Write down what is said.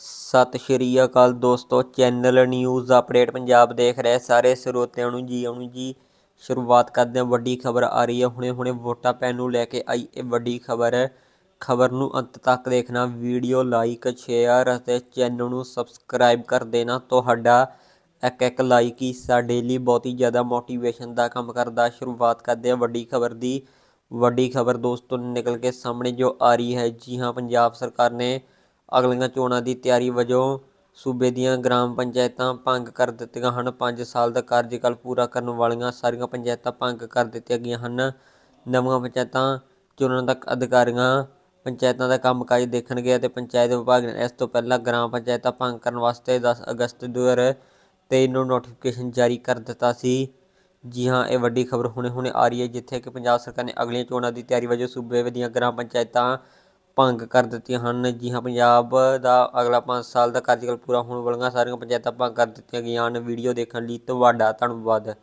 ਸਤਿ ਸ਼੍ਰੀ ਅਕਾਲ ਦੋਸਤੋ, channel news update Punjab ਦੇਖ ਰਹੇ ਸਾਰੇ ਸਰੋਤਿਆਂ ਨੂੰ ਜੀ, ਆਉਣ ਜੀ। ਸ਼ੁਰੂਆਤ ਕਰਦੇ ਹਾਂ, ਵੱਡੀ ਖਬਰ ਆ ਰਹੀ ਹੈ। ਹੁਣੇ ਹੁਣੇ ਵੋਟਾਂ ਪੈਣ ਨੂੰ ਲੈ ਕੇ ਆਈ ਇਹ ਵੱਡੀ ਖਬਰ। ਹੈ ਖਬਰ ਨੂੰ ਅੰਤ ਤੱਕ ਦੇਖਣਾ, ਵੀਡੀਓ ਲਾਈਕ, ਸ਼ੇਅਰ ਅਤੇ ਚੈਨਲ ਨੂੰ ਸਬਸਕ੍ਰਾਈਬ ਕਰ ਦੇਣਾ। ਤੁਹਾਡਾ ਇੱਕ ਇੱਕ ਲਾਈਕ ਹੀ ਸਾਡੇ ਲਈ ਬਹੁਤ ਹੀ ਜ਼ਿਆਦਾ ਮੋਟੀਵੇਸ਼ਨ ਦਾ ਕੰਮ ਕਰਦਾ। ਸ਼ੁਰੂਆਤ ਕਰਦੇ ਹਾਂ ਵੱਡੀ ਖਬਰ ਦੀ। ਵੱਡੀ ਖਬਰ ਦੋਸਤੋ ਨਿਕਲ ਕੇ ਸਾਹਮਣੇ ਜੋ ਆ ਰਹੀ ਹੈ, ਜੀ ਹਾਂ, ਪੰਜਾਬ ਸਰਕਾਰ ਨੇ ਅਗਲੀਆਂ ਚੋਣਾਂ ਦੀ ਤਿਆਰੀ ਵਜੋਂ ਸੂਬੇ ਦੀਆਂ ਗ੍ਰਾਮ ਪੰਚਾਇਤਾਂ ਭੰਗ ਕਰ ਦਿੱਤੀਆਂ ਹਨ। 5 ਸਾਲ ਦਾ ਕਾਰਜਕਾਲ ਪੂਰਾ ਕਰਨ ਵਾਲੀਆਂ ਸਾਰੀਆਂ ਪੰਚਾਇਤਾਂ ਭੰਗ ਕਰ ਦਿੱਤੀਆਂ ਗਈਆਂ ਹਨ। ਨਵੀਆਂ ਪੰਚਾਇਤਾਂ ਚੁਣਨ ਤੱਕ ਅਧਿਕਾਰੀਆਂ ਪੰਚਾਇਤਾਂ ਦਾ ਕੰਮਕਾਜ ਦੇਖਣਗੇ ਅਤੇ ਪੰਚਾਇਤ ਵਿਭਾਗ ਨੇ ਇਸ ਤੋਂ ਪਹਿਲਾਂ ਗ੍ਰਾਮ ਪੰਚਾਇਤਾਂ ਭੰਗ ਕਰਨ ਵਾਸਤੇ 10 ਅਗਸਤ 2023 ਨੂੰ ਨੋਟੀਫਿਕੇਸ਼ਨ ਜਾਰੀ ਕਰ ਦਿੱਤਾ ਸੀ। ਜੀ ਹਾਂ, ਇਹ ਵੱਡੀ ਖਬਰ ਹੁਣੇ ਹੁਣੇ ਆ ਰਹੀ ਹੈ, ਜਿੱਥੇ ਕਿ ਪੰਜਾਬ ਸਰਕਾਰ ਨੇ ਅਗਲੀਆਂ ਚੋਣਾਂ ਦੀ ਤਿਆਰੀ ਵਜੋਂ ਸੂਬੇ ਦੀਆਂ ਗ੍ਰਾਮ ਪੰਚਾਇਤਾਂ ਭੰਗ ਕਰ ਦਿੱਤੀਆਂ ਹਨ। ਜੀ ਹਾਂ, ਪੰਜਾਬ ਦਾ ਅਗਲਾ 5 ਸਾਲ ਦਾ ਕਾਰਜਕਾਲ ਪੂਰਾ ਹੋਣ ਵਾਲੀਆਂ ਸਾਰੀਆਂ ਪੰਚਾਇਤਾਂ ਭੰਗ ਕਰ ਦਿੱਤੀਆਂ ਗਈਆਂ ਹਨ। ਵੀਡੀਓ ਦੇਖਣ ਲਈ ਤੁਹਾਡਾ ਧੰਨਵਾਦ।